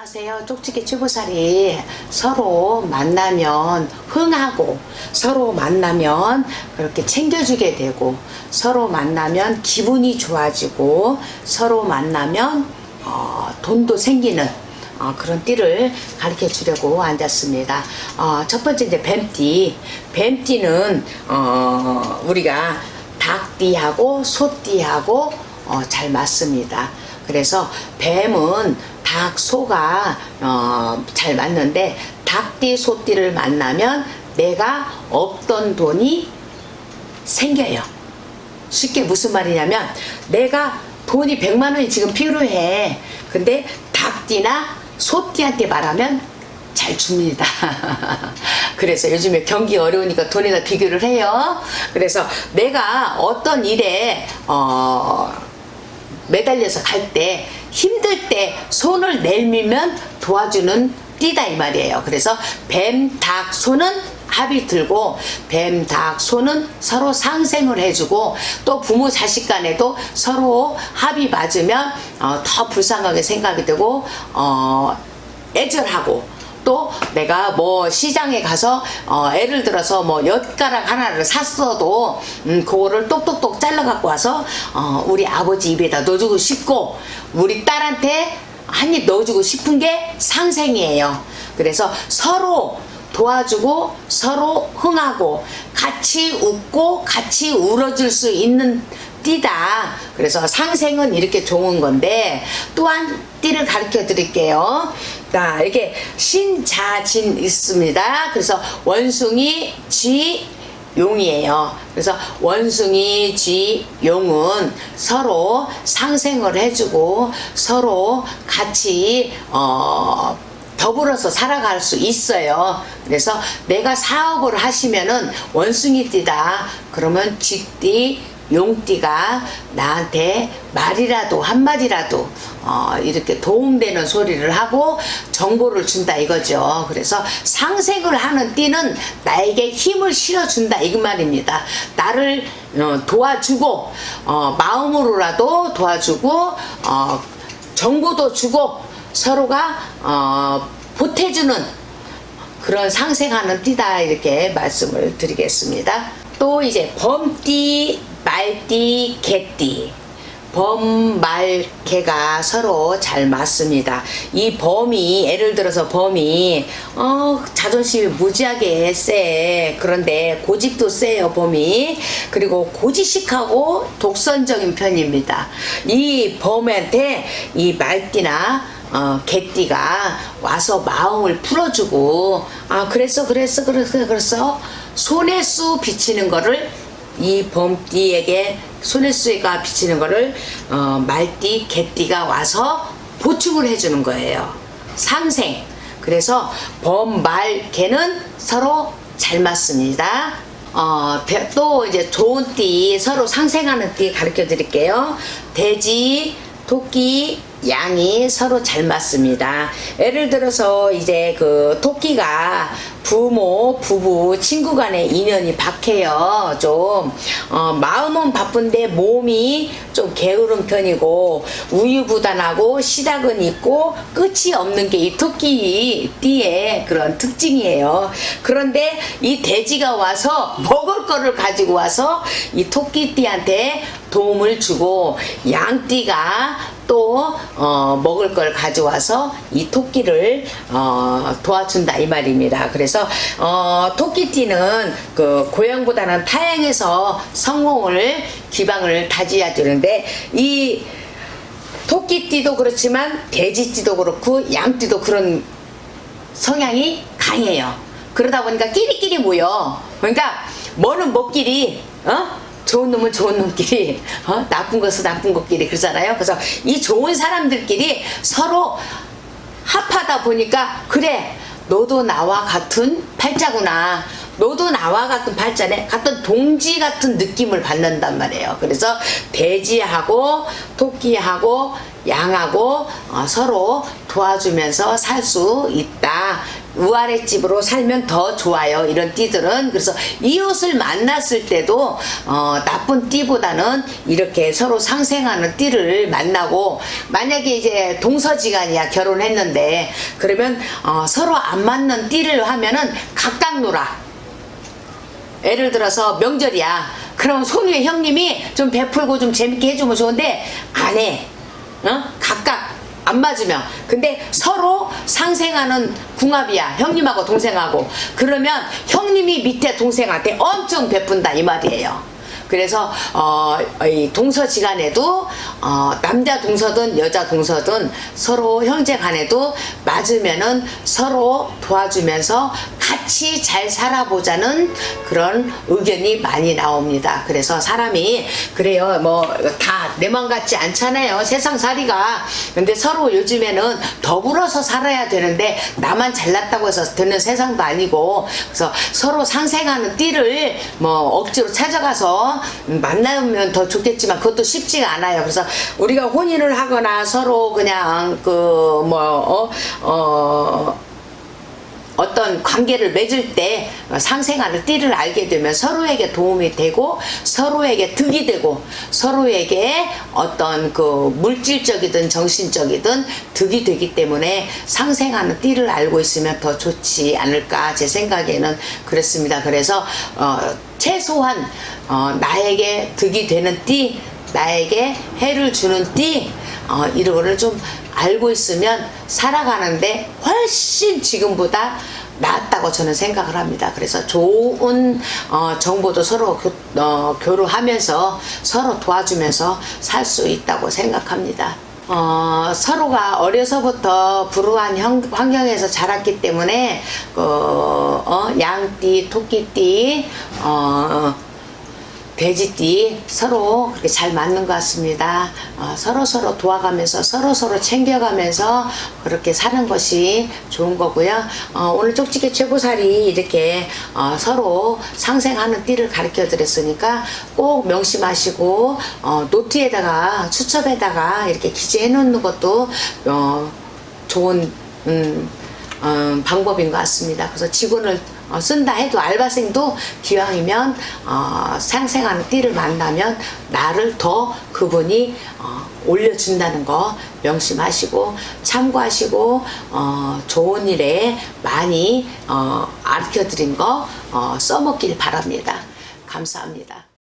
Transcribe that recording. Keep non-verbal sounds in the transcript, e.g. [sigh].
안녕하세요. 쪽지기 치부살이 서로 만나면 흥하고 서로 만나면 그렇게 챙겨주게 되고 서로 만나면 기분이 좋아지고 서로 만나면 어, 돈도 생기는 어, 그런 띠를 가르쳐 주려고 앉았습니다. 어, 첫 번째 이제 뱀띠. 뱀띠는 어, 우리가 닭띠하고 소띠하고 어, 잘 맞습니다. 그래서 뱀은 닭, 소가 어, 잘 맞는데 닭띠, 소띠를 만나면 내가 없던 돈이 생겨요. 쉽게 무슨 말이냐면 내가 돈이 100만 원이 지금 필요해. 근데 닭띠나 소띠한테 말하면 잘 줍니다. [laughs] 그래서 요즘에 경기 어려우니까 돈에다 비교를 해요. 그래서 내가 어떤 일에 어 매달려서 갈 때 힘들 때 손을 내밀면 도와주는 띠다 이 말이에요. 그래서 뱀, 닭, 소는 합이 들고 뱀, 닭, 소는 서로 상생을 해주고 또 부모 자식 간에도 서로 합이 맞으면 어, 더 불쌍하게 생각이 되고 어, 애절하고 또 내가 뭐 시장에 가서 어 예를 들어서 뭐 엿가락 하나를 샀어도 음 그거를 똑똑똑 잘라 갖고 와서 어 우리 아버지 입에다 넣어주고 싶고 우리 딸한테 한 입 넣어주고 싶은 게 상생이에요. 그래서 서로 도와주고 서로 흥하고 같이 웃고 같이 울어줄 수 있는 띠다. 그래서 상생은 이렇게 좋은 건데 또한 띠를 가르쳐 드릴게요. 자, 이렇게 신자진 있습니다. 그래서 원숭이, 쥐, 용이에요. 그래서 원숭이, 쥐, 용은 서로 상생을 해주고 서로 같이 어 더불어서 살아갈 수 있어요. 그래서 내가 사업을 하시면은 원숭이띠다. 그러면 쥐띠, 용띠가 나한테 말이라도 한마디라도 어, 이렇게 도움되는 소리를 하고 정보를 준다 이거죠. 그래서 상생을 하는 띠는 나에게 힘을 실어준다 이 말입니다. 나를 어, 도와주고 어, 마음으로라도 도와주고 어, 정보도 주고 서로가 어, 보태주는 그런 상생하는 띠다 이렇게 말씀을 드리겠습니다. 또 이제 범띠, 말띠, 개띠. 범, 말, 개가 서로 잘 맞습니다. 이 범이, 예를 들어서 범이, 어, 자존심이 무지하게 세. 그런데 고집도 세요, 범이. 그리고 고지식하고 독선적인 편입니다. 이 범한테 이 말띠나 어, 개띠가 와서 마음을 풀어주고, 아, 그랬어, 그랬어, 그랬어, 그랬어. 손에 수 비치는 거를 이 범띠에게 손에수가 비치는 거를 어, 말띠, 개띠가 와서 보충을 해주는 거예요. 상생. 그래서 범, 말, 개는 서로 잘 맞습니다. 어, 대- 또 이제 좋은 띠, 서로 상생하는 띠 가르쳐 드릴게요. 돼지, 토끼, 양이 서로 잘 맞습니다. 예를 들어서 이제 그 토끼가 부모, 부부, 친구 간의 인연이 박해요. 좀, 어, 마음은 바쁜데 몸이 좀 게으른 편이고 우유부단하고 시작은 있고 끝이 없는 게 이 토끼 띠의 그런 특징이에요. 그런데 이 돼지가 와서 [laughs] 먹을 거를 가지고 와서 이 토끼 띠한테 도움을 주고 양 띠가 또 어, 먹을 걸 가져와서 이 토끼를 어, 도와준다 이 말입니다. 그래서 어, 토끼띠는 그 고양보다는 타양에서 성공을 기방을 다져야 되는데 이 토끼띠도 그렇지만 돼지띠도 그렇고 양띠도 그런 성향이 강해요. 그러다 보니까 끼리끼리 모여. 그러니까 뭐는 뭐끼리 어? 좋은 놈은 좋은 놈끼리 어? 나쁜 것은 나쁜 것끼리 그러잖아요. 그래서 이 좋은 사람들끼리 서로 합하다 보니까 그래 너도 나와 같은 팔자구나. 너도 나와 같은 팔자네. 같은 동지 같은 느낌을 받는단 말이에요. 그래서 돼지하고 토끼하고 양하고 어, 서로 도와주면서 살 수 있다. 우아랫집으로 살면 더 좋아요. 이런 띠들은 그래서 이웃을 만났을 때도 어, 나쁜 띠보다는 이렇게 서로 상생하는 띠를 만나고 만약에 이제 동서지간이야 결혼했는데 그러면 어, 서로 안 맞는 띠를 하면은 각각 놀아. 예를 들어서 명절이야. 그럼 손위에 형님이 좀 베풀고 좀 재밌게 해주면 좋은데 안 해. 어? 각각 안 맞으면. 근데 서로 상생하는 궁합이야. 형님하고 동생하고. 그러면 형님이 밑에 동생한테 엄청 베푼다 이 말이에요. 그래서 어, 이 동서지간에도 어, 남자 동서든 여자 동서든 서로 형제간에도 맞으면은 서로 도와주면서 같이 잘 살아보자는 그런 의견이 많이 나옵니다. 그래서 사람이 그래요. 뭐 다 내 맘 같지 않잖아요. 세상살이가. 근데 서로 요즘에는 더불어서 살아야 되는데 나만 잘났다고 해서 되는 세상도 아니고 그래서 서로 상생하는 띠를 뭐 억지로 찾아가서 만나면 더 좋겠지만 그것도 쉽지가 않아요. 그래서 우리가 혼인을 하거나 서로 그냥 그뭐 어, 어 어떤 관계를 맺을 때 상생하는 띠를 알게 되면 서로에게 도움이 되고 서로에게 득이 되고 서로에게 어떤 그 물질적이든 정신적이든 득이 되기 때문에 상생하는 띠를 알고 있으면 더 좋지 않을까 제 생각에는 그렇습니다. 그래서 어 최소한 어 나에게 득이 되는 띠 나에게 해를 주는 띠 어, 이런 거를 좀 알고 있으면 살아가는데 훨씬 지금보다 낫다고 저는 생각을 합니다. 그래서 좋은 어, 정보도 서로 교, 어, 교류하면서 서로 도와주면서 살 수 있다고 생각합니다. 어, 서로가 어려서부터 불우한 형- 환경에서 자랐기 때문에 그, 어, 양띠, 토끼띠, 어, 돼지띠 서로 그렇게 잘 맞는 것 같습니다. 어, 서로 서로 도와가면서 서로 서로 챙겨가면서 그렇게 사는 것이 좋은 거고요. 어, 오늘 쪽지게 최고살이 이렇게 어, 서로 상생하는 띠를 가르쳐 드렸으니까 꼭 명심하시고 어, 노트에다가 수첩에다가 이렇게 기재해 놓는 것도 어, 좋은 음, 어, 방법인 것 같습니다. 그래서 직원을 어, 쓴다 해도 알바생도 기왕이면 어, 상생하는 띠를 만나면 나를 더 그분이 어, 올려준다는 거 명심하시고 참고하시고 어, 좋은 일에 많이 어, 알려드린 거 어, 써먹길 바랍니다. 감사합니다.